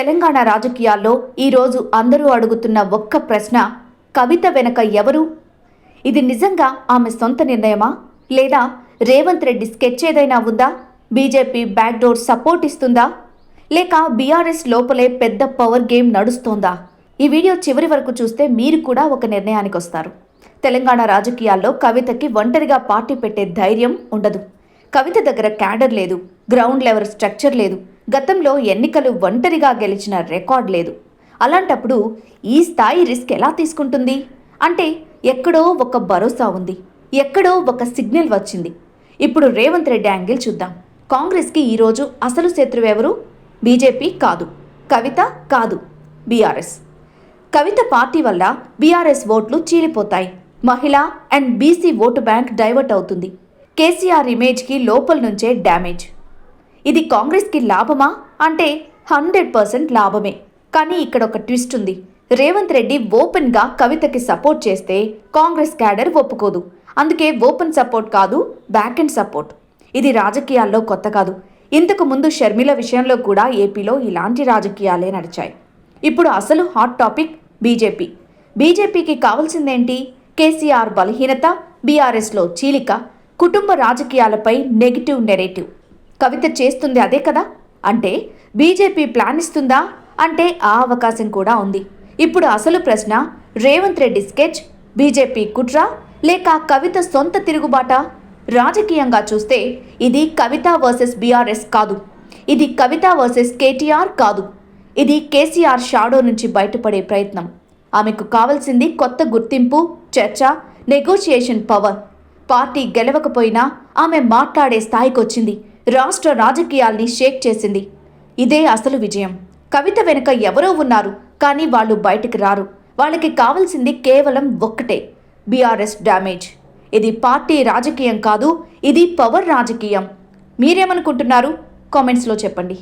తెలంగాణ రాజకీయాల్లో ఈరోజు అందరూ అడుగుతున్న ఒక్క ప్రశ్న కవిత వెనక ఎవరు? ఇది నిజంగా ఆమె సొంత నిర్ణయమా? లేదా రేవంత్ రెడ్డి స్కెచ్ ఏదైనా ఉందా? బీజేపీ బ్యాక్డోర్ సపోర్ట్ ఇస్తుందా? లేక బీఆర్ఎస్ లోపలే పెద్ద పవర్ గేమ్ నడుస్తోందా? ఈ వీడియో చివరి వరకు చూస్తే మీరు కూడా ఒక నిర్ణయానికి వస్తారు. తెలంగాణ రాజకీయాల్లో కవితకి ఒంటరిగా పార్టీ పెట్టే ధైర్యం ఉండదు. కవిత దగ్గర క్యాడర్ లేదు. గ్రౌండ్ లెవెల్ స్ట్రక్చర్ లేదు. గతంలో ఎన్నికలు ఒంటరిగా గెలిచిన రికార్డ్ లేదు. అలాంటప్పుడు ఈ స్థాయి రిస్క్ ఎలా తీసుకుంటుంది? అంటే ఎక్కడో ఒక భరోసా ఉంది. ఎక్కడో ఒక సిగ్నల్ వచ్చింది. ఇప్పుడు రేవంత్ రెడ్డి యాంగిల్ చూద్దాం. కాంగ్రెస్కి ఈరోజు అసలు శత్రువు ఎవరు? బీజేపీ కాదు. కవిత కాదు. బీఆర్ఎస్. కవిత పార్టీ వల్ల బీఆర్ఎస్ ఓట్లు చీలిపోతాయి. మహిళా and BC vote bank divert అవుతుంది. కేసీఆర్ ఇమేజ్కి లోపల నుంచే డ్యామేజ్. ఇది కాంగ్రెస్కి లాభమా? అంటే హండ్రెడ్ పర్సెంట్ లాభమే. కానీ ఇక్కడ ఒక ట్విస్ట్ ఉంది. రేవంత్ రెడ్డి ఓపెన్గా కవితకి సపోర్ట్ చేస్తే కాంగ్రెస్ క్యాడర్ ఒప్పుకోదు. అందుకే ఓపెన్ సపోర్ట్ కాదు బ్యాక్ అండ్ సపోర్ట్. ఇది రాజకీయాల్లో కొత్త కాదు. ఇంతకు ముందు షర్మిల విషయంలో కూడా ఏపీలో ఇలాంటి రాజకీయాలే నడిచాయి. ఇప్పుడు అసలు హాట్ టాపిక్ బీజేపీ. బీజేపీకి కావాల్సిందేంటి? కేసీఆర్ బలహీనత బీఆర్ఎస్లో చీలిక కుటుంబ రాజకీయాలపై నెగిటివ్ నెరేటివ్. కవిత చేస్తుంది అదే కదా? అంటే బీజేపీ ప్లాన్ ఇస్తుందా అంటే ఆ అవకాశం కూడా ఉంది. ఇప్పుడు అసలు ప్రశ్న రేవంత్ రెడ్డి స్కెచ్ బీజేపీ కుట్ర లేక కవిత సొంత తిరుగుబాట? రాజకీయంగా చూస్తే ఇది కవిత వర్సెస్ బీఆర్ఎస్ కాదు. ఇది కవిత వర్సెస్ కేటీఆర్ కాదు. ఇది కేసీఆర్ షాడో నుంచి బయటపడే ప్రయత్నం. ఆమెకు కావలసింది కొత్త గుర్తింపు చర్చ నెగోషియేషన్ పవర్ పార్టీ గెలవకపోయినా ఆమె మాట్లాడే స్థాయికొచ్చింది. రాష్ట్ర రాజకీయాల్ని షేక్ చేసింది. ఇదే అసలు విజయం. కవిత వెనుక ఎవరో ఉన్నారు కానీ వాళ్ళు బయటికి రారు. వాళ్ళకి కావాల్సింది కేవలం ఒక్కటే బీఆర్ఎస్ డ్యామేజ్. ఇది పార్టీ రాజకీయం కాదు ఇది పవర్ రాజకీయం. మీరేమనుకుంటున్నారు? కామెంట్స్లో చెప్పండి.